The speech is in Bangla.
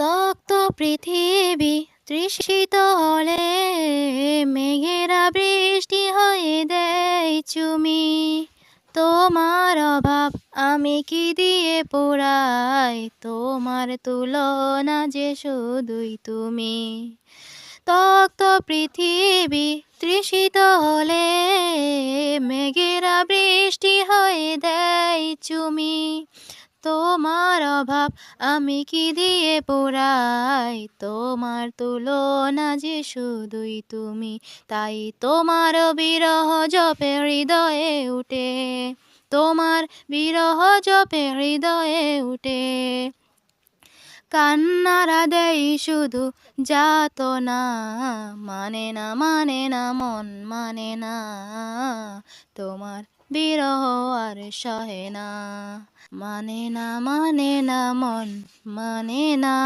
তক্ত পৃথিবী তৃষিত হলে মেঘেরা বৃষ্টি হয়ে দেয় চুমি। তোমার অভাব আমি কি দিয়ে পোড়াই? তোমার তুলনা যে শুধুই তুমি। তক্ত পৃথিবী তৃষিত হলে মেঘেরা বৃষ্টি হয়ে দেয় চুমি। তোমার অভাব আমি কি দিয়ে পোড়াই? তোমার তুলনা যে শুধুই তুমি, তাই তোমার বিরহ জপে হৃদয়ে উঠে। তোমার বিরহ জপে হৃদয়ে উঠে। কান্নারা দেই শুধু যাত না মানে না মানে না মন মানে না তোমার বিরহ আর সহে না মানে না মানে না মন মানে না